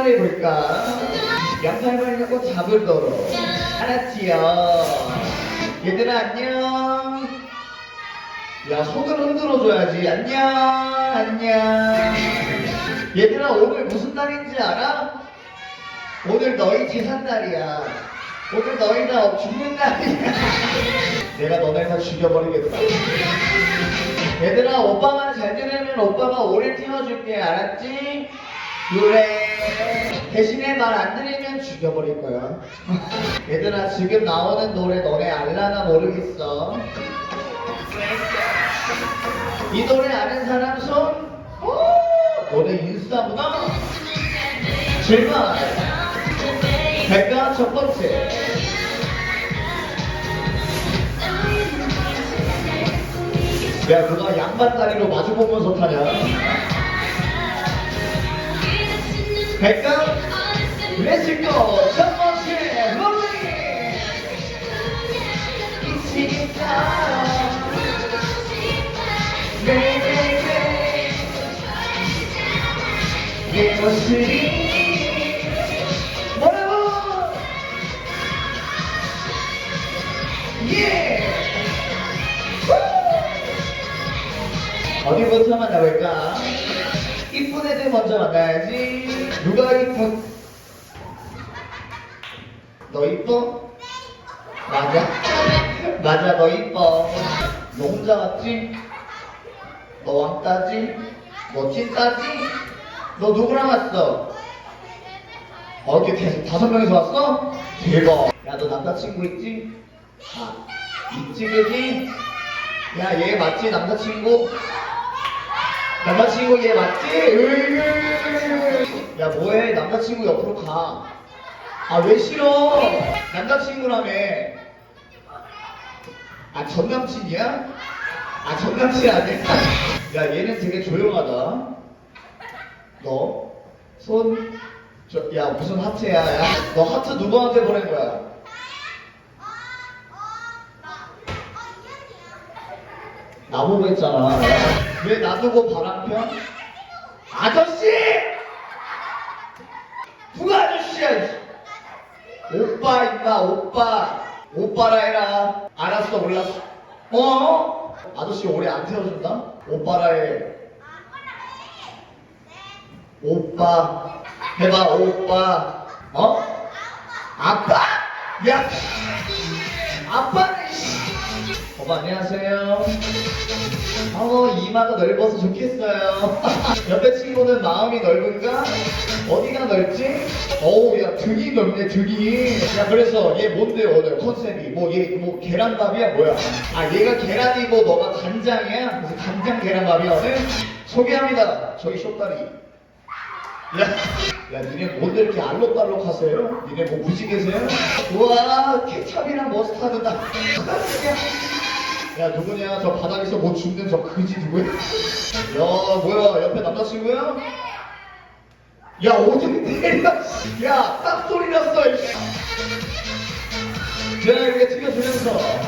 생활해 볼까? 양팔만 잡고 잡을도록. 알았지요? 얘들아, 안녕. 야, 손을 흔들어줘야지. 안녕, 안녕. 얘들아, 오늘 무슨 날인지 알아? 오늘 너희 제삿날이야. 오늘 너희 다 죽는 날이야. 내가 너네 다 죽여버리겠다. 얘들아, 오빠만 잘 지내면 오빠가 오래 태워줄게. 알았지? 그래. 대신에 말 안 들으면 죽여버릴 거야. 얘들아, 지금 나오는 노래 너네 알라나 모르겠어. 이 노래 아는 사람 손? 오, 노래 인싸구나? 질문. 백가 첫 번째. 야, 그거 양반 다리로 마주보면서 타냐? 백가 렛츠고! 첫 번째, 롤링! 네네네. 내 모습이 뭐라고? 예! 어디부터 만나볼까? 이쁜 애들 먼저 만나야지. 누가 이쁜? 너 이뻐? 맞아? 맞아, 너 이뻐. 너 혼자 왔지? 너 왕따지? 너 찐따지? 너 누구랑 왔어? 어, 이렇게 계속 다섯 명이서 왔어? 대박. 야, 너 남자친구 있지? 아, 있지, 그지? 야, 얘 맞지, 남자친구? 남자친구 얘 맞지? 야, 뭐해? 남자친구 옆으로 가. 아, 왜 싫어? 남자친구라며. 아, 전 남친이야? 아, 전 남친 아니야? 야, 얘는 되게 조용하다. 너, 손, 저, 야, 무슨 하트야? 야, 너 하트 누구한테 보낸 거야? 나보고 했잖아. 왜 놔두고 바람 펴? 아저씨! 누가 아저씨야? 이씨. 오빠 임마 오빠 오빠라 해라 알았어 몰랐어 어? 아저씨 오래 안 태워준다? 오빠라 해 오빠 해봐 오빠 어? 아빠? 야 아빠는 씨. 오빠 안녕하세요 어 이마가 넓어서 좋겠어요 옆에 친구는 마음이 넓은가? 어디가 넓지? 어우 야 등이 넓네 등이 야 그래서 얘 뭔데 오늘 컨셉이 뭐 얘 뭐 계란밥이야 뭐야 아 얘가 계란이 고 너가 간장이야? 그래서 간장 계란밥이야 오늘? 소개합니다 저기 쇼다리 야, 야, 니네 뭔데 이렇게 알록달록 하세요? 니네 뭐 무지개세요? 우와, 케찹이랑 머스타드다. 야, 누구냐? 저 바닥에서 뭐 줍는 저 그지 누구야? 야, 뭐야, 옆에 남자친구야? 야, 어디 때려? 야, 딱 소리 났어. 자, 이렇게 튀겨주면서.